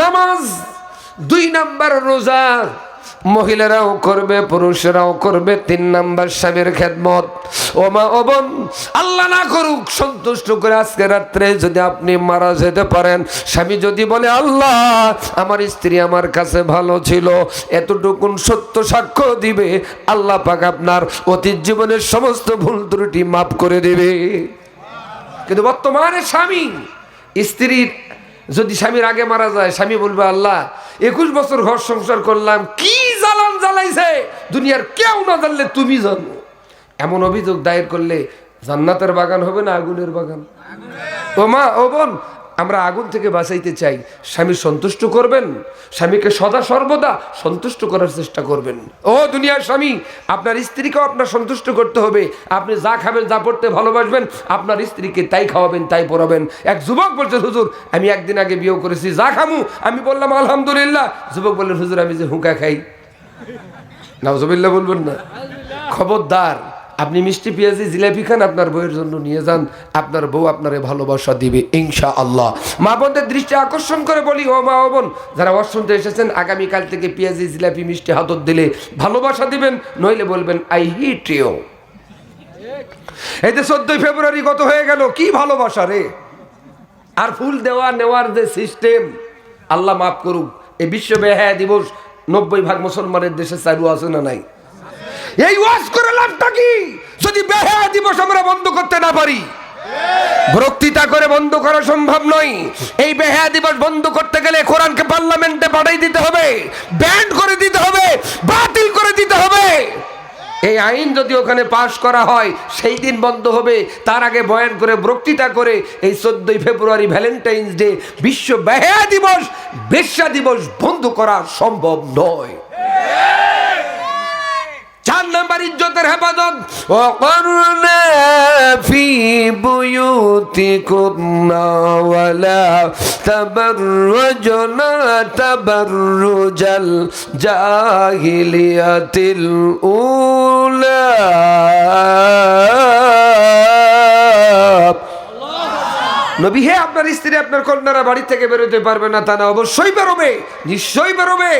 নামাজ, দুই নাম্বার রোজা, মহিলারাও করবে, পুরুষরাও করবে, তিন নাম্বার স্বামীর খেদমত। ও মা, ও বোন, আল্লাহ না করুক, সন্তুষ্ট করে আজকে রাত্রে যদি আপনি মারা যেতে পারেন, স্বামী যদি বলে, আল্লাহ, আমার স্ত্রী আমার কাছে ভালো ছিল, এতটুকুন সত্য সাক্ষ্য দিবে, আল্লাহ পাক আপনার অতীত জীবনের সমস্ত ভুল ত্রুটি মাফ করে দেবে। কিন্তু বর্তমানে স্বামী, স্ত্রীর যদি স্বামীর আগে মারা যায় স্বামী বলবে আল্লাহ একুশ বছর ঘর সংসার করলাম কি জ্বালান জ্বালাইছে? দুনিয়ার কেউ না জানলে তুমি জানো। এমন অভিযোগ দায়ের করলে জান্নাতের বাগান হবে না আগুনের বাগান? ও মা ও বোন আমরা আগুন থেকে বাঁচাইতে চাই। স্বামী সন্তুষ্ট করবেন, স্বামীকে সদা সর্বদা সন্তুষ্ট করার চেষ্টা করবেন। ও দুনিয়ার স্বামী, আপনার স্ত্রীকেও আপনার সন্তুষ্ট করতে হবে। আপনি যা খাবেন, যা পড়তে ভালোবাসবেন, আপনার স্ত্রীকে তাই খাওয়াবেন, তাই পড়াবেন। এক যুবক বলছে, হুজুর, আমি একদিন আগে বিয়ে করেছি, যা খামু। আমি বললাম, আলহামদুলিল্লাহ। যুবক বললেন হুজুর, আমি যে হুঁকা খাই। নাউজবিল্লা বলবেন না। খবরদার। আপনি মিষ্টি পেঁয়াজি, জিলাপি খান, আপনার বউয়ের জন্য নিয়ে যান। আপনার বউ আপনারে ভালোবাসা দিবে ইনশা আল্লাহ মা বোনদের দৃষ্টি আকর্ষণ করে বলি, ও মা বোন, যারা অশুনতে এসেছেন, আগামীকাল থেকে পেঁয়াজি, জিলাপি, মিষ্টি হাতত দিলে ভালোবাসা দিবেন, নইলে বলবেন, আই হিট ইউ। এই যে চোদ্দই ফেব্রুয়ারি গত হয়ে গেল, কি ভালোবাসা রে? আর ফুল দেওয়া নেওয়ার যে সিস্টেম, আল্লাহ মাফ করুক এই বিশ্ব বেহায়া দিবস নব্বই ভাগ মুসলমানের দেশে চালু আছে না নাই? এই ওয়াজ করে লাভটা কি? যদি বেহায়া দিবস আমরা বন্ধ করতে না পারি, বক্তৃতা করে বন্ধ করা সম্ভব নয়। এই বেহায়া দিবস বন্ধ করতে গেলে কোরআনকে পার্লামেন্টে পাঠাই দিতে হবে, ব্যান্ড করে দিতে হবে, বাতিল করে দিতে হবে। এই আইন যদি ওখানে পাশ করা হয়, সেই দিন বন্ধ হবে। তার আগে বয়ান করে, বক্তৃতা করে এই চোদ্দই ফেব্রুয়ারি ভ্যালেন্টাইন্স ডে বিশ্ব বেহায়া দিবস, বেশ্যা দিবস বন্ধ করা সম্ভব নয়। নাম্বার ইজ্জতের হেফাজত وقرن في بيوتكن ولا تبرجن تبرج الجاهلية الأولى নবী হে আপনার স্ত্রী আপনার কন্যারা বাড়ি থেকে বেরোতে পারবে না তা না অবশ্যই বেরোবে নিশ্চয়ই বেরোবে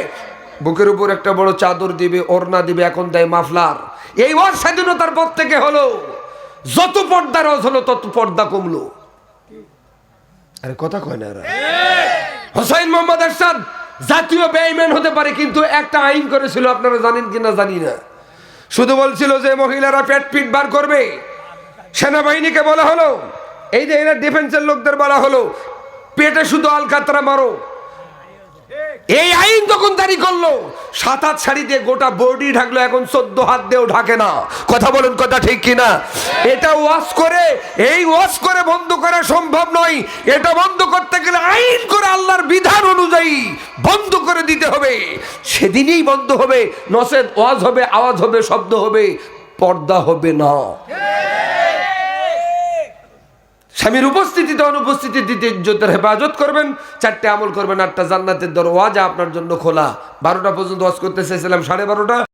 বুকের উপর একটা বড় চাদর দিবে, ওড়না দিবে, এখন দেয় মাফলার। এই ওয়ার স্বাধীনতার পর থেকে হলো, যত পর্দা রস হলো, তত পর্দা কমলো। আরে কথা কয় না হোসাইন মোহাম্মদ এরশাদ জাতীয় বেইম্যান হতে পারে, কিন্তু একটা আইন করেছিল, আপনারা জানেন কিনা জানি না। শুধু বলছিল যে মহিলারা পেট পিট বার করবে। সেনাবাহিনীকে বলা হলো, এই যে এরা ডিফেন্সের লোকদের বলা হলো, পেটে শুধু আলকাতরা মারো। আইন করল। সাত হাত শাড়ি দিয়ে গোটা বডি ঢাকলো, এখন চোদ্দ হাত দিয়েও ঢাকে না। কথা বলেন, কথা ঠিক কিনা? এটা ওয়াশ করে, এই ওয়াশ করে বন্ধ করা সম্ভব নয়। এটা বন্ধ করতে গেলে আইন করে আল্লাহর বিধান অনুযায়ী বন্ধ করে দিতে হবে। সেদিনই বন্ধ হবে, নসেদ ওয়াজ হবে, আওয়াজ হবে, শব্দ হবে, পর্দা হবে না। স্বামীর উপস্থিতিতে অনুপস্থিতিতে ইজ্জতের হেফাজত করবেন, চারটে আমল করবেন, আটটা জান্নাতের দরওয়াজা আপনার জন্য খোলা। বারোটা পর্যন্ত ওয়াজ করতে চাইছিলাম, সাড়ে বারোটা।